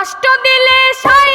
কষ্ট দিলে সাই